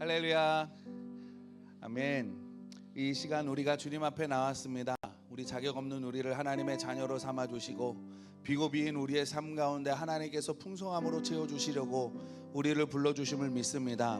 할렐루야. 아멘. 이 시간 우리가 주님 앞에 나왔습니다. 우리 자격 없는 우리를 하나님의 자녀로 삼아 주시고 비고비인 우리의 삶 가운데 하나님께서 풍성함으로 채워 주시려고 우리를 불러 주심을 믿습니다.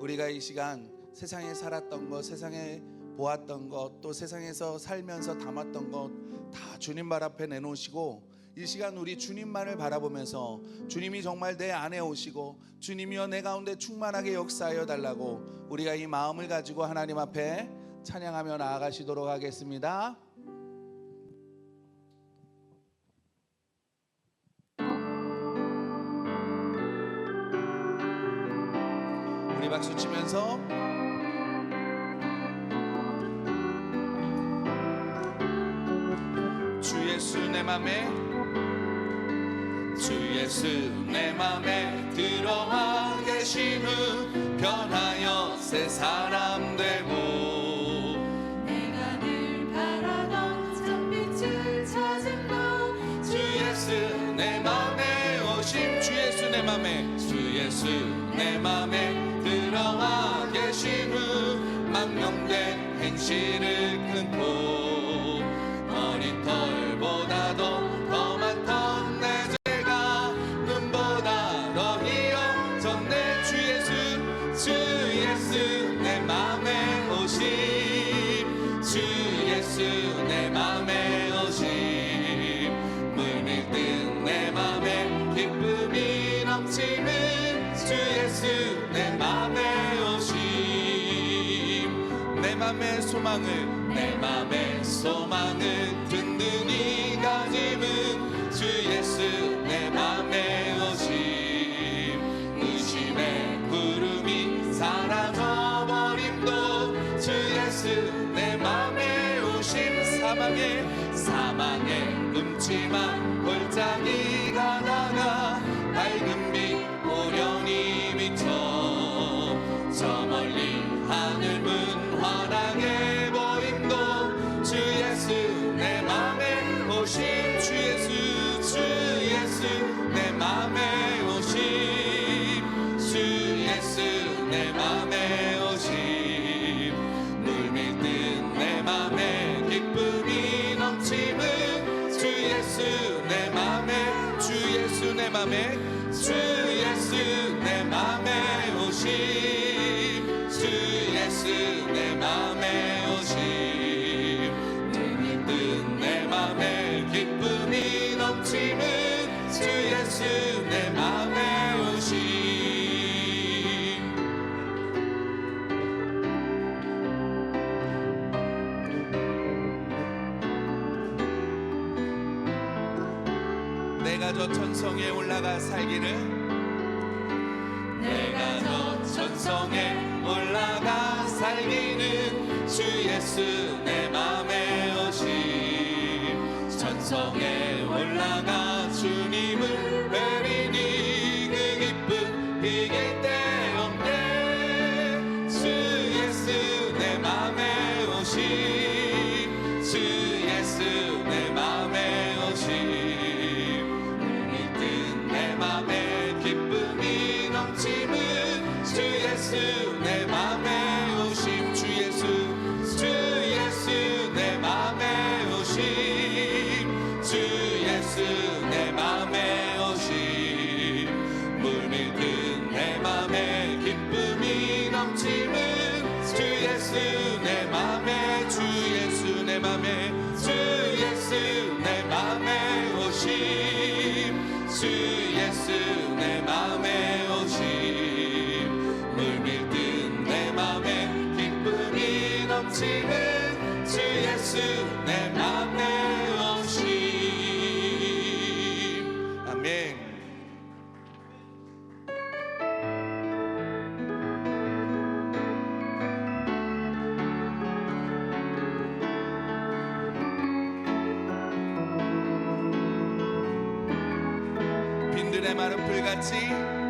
우리가 이 시간 세상에 살았던 것, 세상에 보았던 것, 또 세상에서 살면서 담았던 것 다 주님 발 앞에 내놓으시고 이 시간 우리 주님만을 바라보면서 주님이 정말 내 안에 오시고 주님이여 내 가운데 충만하게 역사하여 달라고 우리가 이 마음을 가지고 하나님 앞에 찬양하며 나아가시도록 하겠습니다. 우리 박수 치면서 주 예수 내 맘에 주 예수 내 맘에 들어와 후 변하여 새 사람 되고 내가 늘 바라던 장빛을 찾은 주 예수 내 맘에 오심 주 예수 내 맘에 주 예수 내 맘에 들어와 후 망명된 행실을 소망을 내 맘의 소망을 예 내가 저 천성에 올라가 살기를. 내가 저 천성에 올라가 살기는 주 예수 마른 풀같이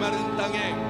마른 땅에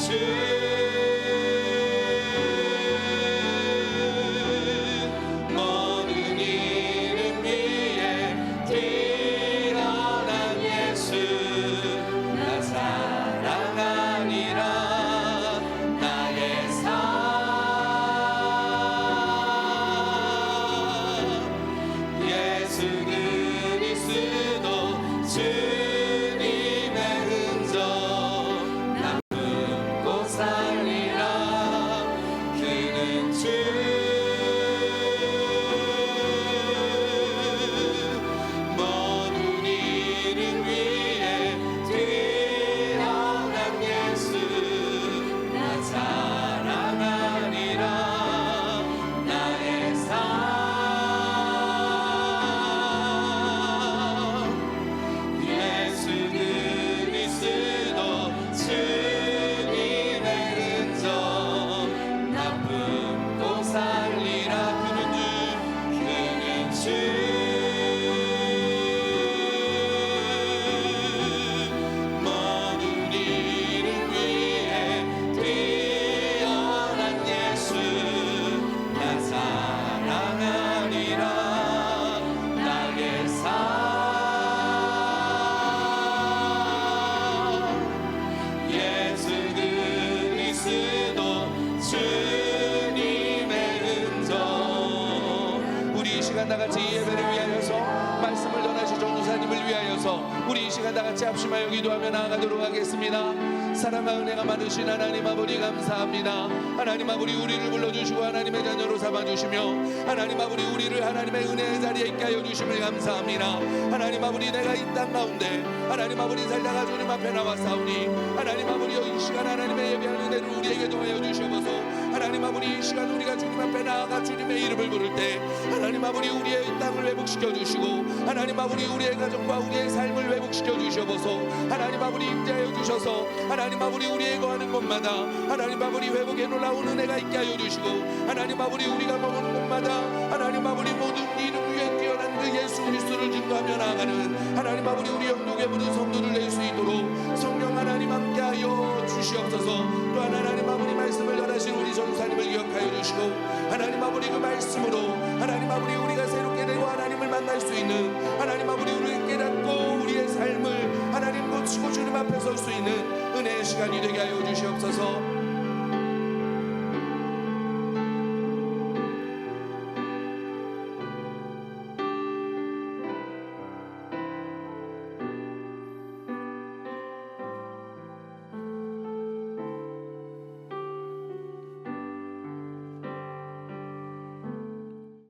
주 많으신 하나님 아버지 감사합니다. 하나님 아버지 우리를 불러주시고 하나님의 자녀로 삼아주시며 하나님 아버지 우리를 하나님의 은혜의 자리에 있게 하여 주심을 감사합니다. 하나님 아버지 내가 이 땅 가운데 하나님 아버지 살다가 주님 앞에 나왔사오니 하나님 아버지 이 시간 하나님의 예배하는 은혜를 우리에게 도하여 주시옵소서 하나님 아버지 이 시간 우리가 주님 앞에 나아가 주님의 이름을 부를 때 하나님 아버지 우리의 이 땅을 회복시켜 주시고 하나님 아버지 우리의 가정과 우리의 삶을 회복시켜 주시옵소서. 하나님 아버지 임재하여 주셔서 하나님 아버지 우리의 거하는 곳마다 하나님 아버지 회복에 놀라운 은혜가 있게 하여 주시고 하나님 아버지 우리가 머무는 곳마다 하나님 아버지 모든 이름 위에 뛰어난 그 예수 그리스도를 증거하며 나아가는 하나님 아버지 우리 영국의 모든 성도를 낼 수 있도록 성령 하나님 함께하여 주시옵소서. 또한 하나님 아버지 말씀을 전하신 우리 전사님을 기억하여 주시고 하나님 아버지 그 말씀으로 하나님 아버지 우리가 새롭게 되고 하나님을 만날 수 있는 하나님 아버지 우리를 깨닫고 우리의 삶을 하나님 고치고 주님 앞에 설 수 있는 은혜의 시간이 되게 하여 주시옵소서